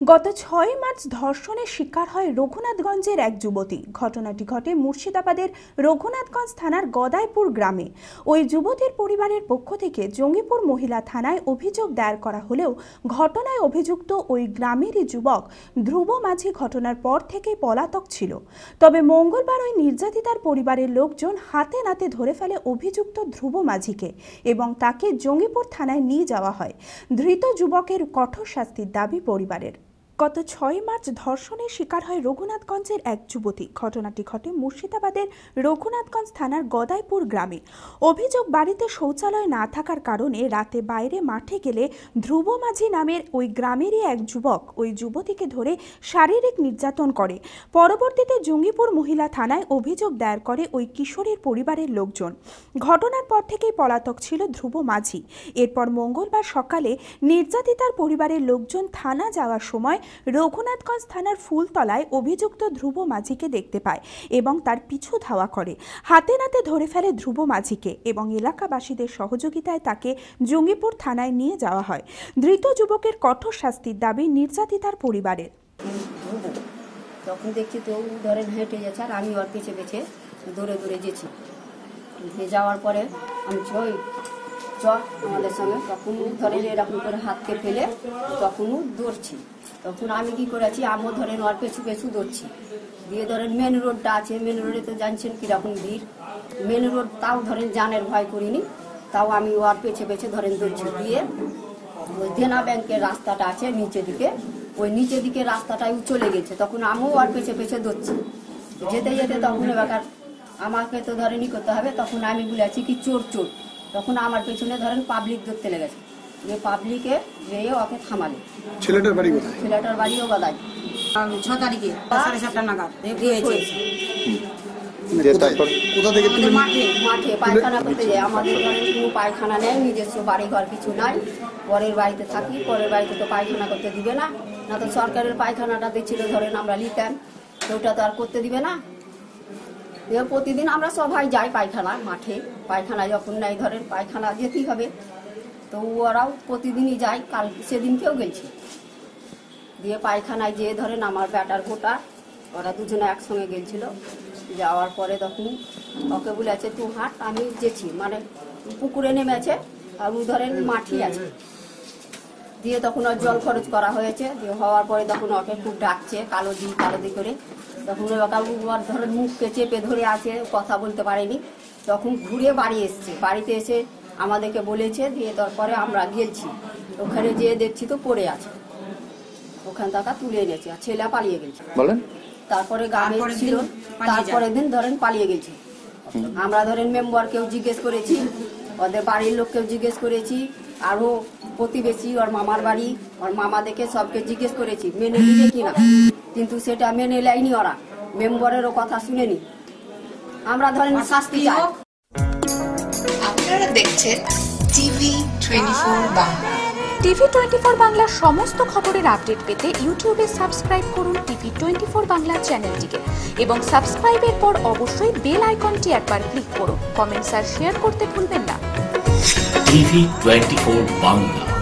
গত ছয় মার্চ ধর্ষণের শিকার হয় রঘুনাথগঞ্জের এক যুবতী। ঘটনাটি ঘটে মুর্শিদাবাদের রঘুনাথগঞ্জ থানার গদাইপুর গ্রামে। ওই যুবতীর পরিবারের পক্ষ থেকে জঙ্গিপুর মহিলা থানায় অভিযোগ দায়ের করা হলেও ঘটনায় অভিযুক্ত ওই গ্রামেরই যুবক ধ্রুব মাঝি ঘটনার পর থেকেই পলাতক ছিল। তবে মঙ্গলবার ওই নির্যাতিতার পরিবারের লোকজন হাতে নাতে ধরে ফেলে অভিযুক্ত ধ্রুব মাঝিকে এবং তাকে জঙ্গিপুর থানায় নিয়ে যাওয়া হয়। ধৃত যুবকের কঠোর শাস্তির দাবি পরিবারের। গত ছয় মার্চ ধর্ষণের শিকার হয় রঘুনাথগঞ্জের এক যুবতী। ঘটনাটি ঘটে মুর্শিদাবাদের রঘুনাথগঞ্জ থানার গদাইপুর গ্রামে। অভিযোগ বাড়িতে শৌচালয় না থাকার কারণে রাতে বাইরে মাঠে গেলে ধ্রুব মাঝি নামের ওই গ্রামেরই এক যুবক ওই যুবতীকে ধরে শারীরিক নির্যাতন করে। পরবর্তীতে জঙ্গিপুর মহিলা থানায় অভিযোগ দায়ের করে ওই কিশোরের পরিবারের লোকজন। ঘটনার পর থেকেই পলাতক ছিল ধ্রুব মাঝি। এরপর মঙ্গলবার সকালে নির্যাতিতার পরিবারের লোকজন থানা যাওয়ার সময় রঘুনাথগঞ্জ থানার ফুলতলায় অভিযুক্ত ধ্রুব মাঝিকে দেখতে পায় এবং তার পিছু ধাওয়া করে। হাতে নাতে ধরে ফেলে ধ্রুব মাঝিকে এবং এলাকাবাসীদের সহযোগিতায় তাকে জঙ্গিপুর থানায় নিয়ে যাওয়া হয়। ধৃত যুবকের কঠোর শাস্তির দাবি নির্যাতিতার পরিবারের। তখন দেখছি তো ধরেন হেঁটে যাচ্ছে আর আমি ওর দৌড়ে দৌড়ে যেছি যাওয়ার পরে আমি চ আমাদের সঙ্গে তখন ধরেন এরকম করে হাতকে ফেলে তখন ও দৌড়ছি তখন আমি কি করেছি, আমিও ধরেন ওর পেছু পেছু দৌড়ছি দিয়ে ধরেন মেন রোডটা আছে মেন রোডে তো জানছেন কীরকম ভিড়। মেন রোড তাও ধরেন জানের ভয় করিনি, তাও আমি ওর পেছে পেছে ধরেন দৌড়ছি দিয়ে ওই দেনা ব্যাংকের রাস্তাটা আছে নিচে দিকে, ওই নিচে দিকে রাস্তাটাই চলে গেছে। তখন আমিও আর পেছে পেছে দৌড়ছি যেতে যেতে তখন এবার আমাকে তো ধরেন করতে হবে, তখন আমি বলেছি কি চোর চোর। তখন আমার পেছনে ধরেন পাবলিক ধরতে লেগেছে। যে পাবলিকে যেয়ে ওকে থামালে। ছেলেটার বাড়ি কোথায়? ছেলেটার বাড়িও বাদায় ছ তারিখে সাড়ে সাতটা নাগাদ হয়েছে মানে কোথা থেকে মাঠে মাঠে পায়খানা করতে যায়। আমাদের কোনো পায়খানা নেই নিজস্ব বাড়ি ঘর কিছু নাই। পরের বাড়িতে থাকি পরের বাড়িতে তো পায়খানা করতে দিবে না। না তো সরকারের পায়খানাটা দিচ্ছিল ধরেন আমরা নিতাম। ওটা তো আর করতে দিবে না। প্রতিদিন আমরা সবাই যাই পায়খানা মাঠে। পায়খানা যখন নেই, ধরেন পায়খানা যেতেই হবে। তো ওরাও প্রতিদিনই যায়। কাল সেদিনকেও গেছি। দিয়ে পায়খানায় যেয়ে ধরেন আমার ব্যাটার গোটা, ওরা দুজনে একসঙ্গে গেছিল। যাওয়ার পরে তখন ওকে বলেছে, তুই হাট, আমি যেছি। মানে পুকুরে নেমেছে, আর ও ধরেন মাঠি আছে। দিয়ে তখন ওর জল খরচ করা হয়েছে। দিয়ে হওয়ার পরে তখন ওকে খুব ডাকছে কালো দি কালো দি করে। তখন ওই কালু ওর ধরেন মুখকে চেপে ধরে আছে কথা বলতে পারেনি। তখন ঘুরে বাড়ি এসছে। বাড়িতে এসে আমাদেরকে বলেছে দিয়ে তারপরে আমরা গেছি। ওখানে যেয়ে দেখছি তো পড়ে আছে। ওখান থেকে তুলে এনেছে আর ছেলে পালিয়ে গেছে। বলেন। তারপরে গ্রামে ছিল। তারপরের দিন ধরেন পালিয়ে গেছে। আমরা ধরেন মেম্বারকেও জিজ্ঞেস করেছি ওদের বাড়ির লোককেও জিজ্ঞেস করেছি আরও প্রতিবেশী ওর মামার বাড়ি ওর মামাদেরকে সবকে জিজ্ঞেস করেছি মেনে নিবে কিনা? কিন্তু সেটা মেনে নেয়নি ওরা। মেম্বারেরও কথা শুনেনি। আমরা ধরেন শাস্তি চাই। আপনারা দেখছেন TV twenty four Bangla. TV twenty four বাংলার সমস্ত খবরের আপডেট পেতে ইউটিউবে সাবস্ক্রাইব করুন টিভি টোয়েন্টি ফোর বাংলা চ্যানেলটিকে এবং সাবস্ক্রাইবের পর অবশ্যই বেল আইকনটি একবার ক্লিক করুন। কমেন্টস আর শেয়ার করতে ভুলবেন না। TV twenty four Bangla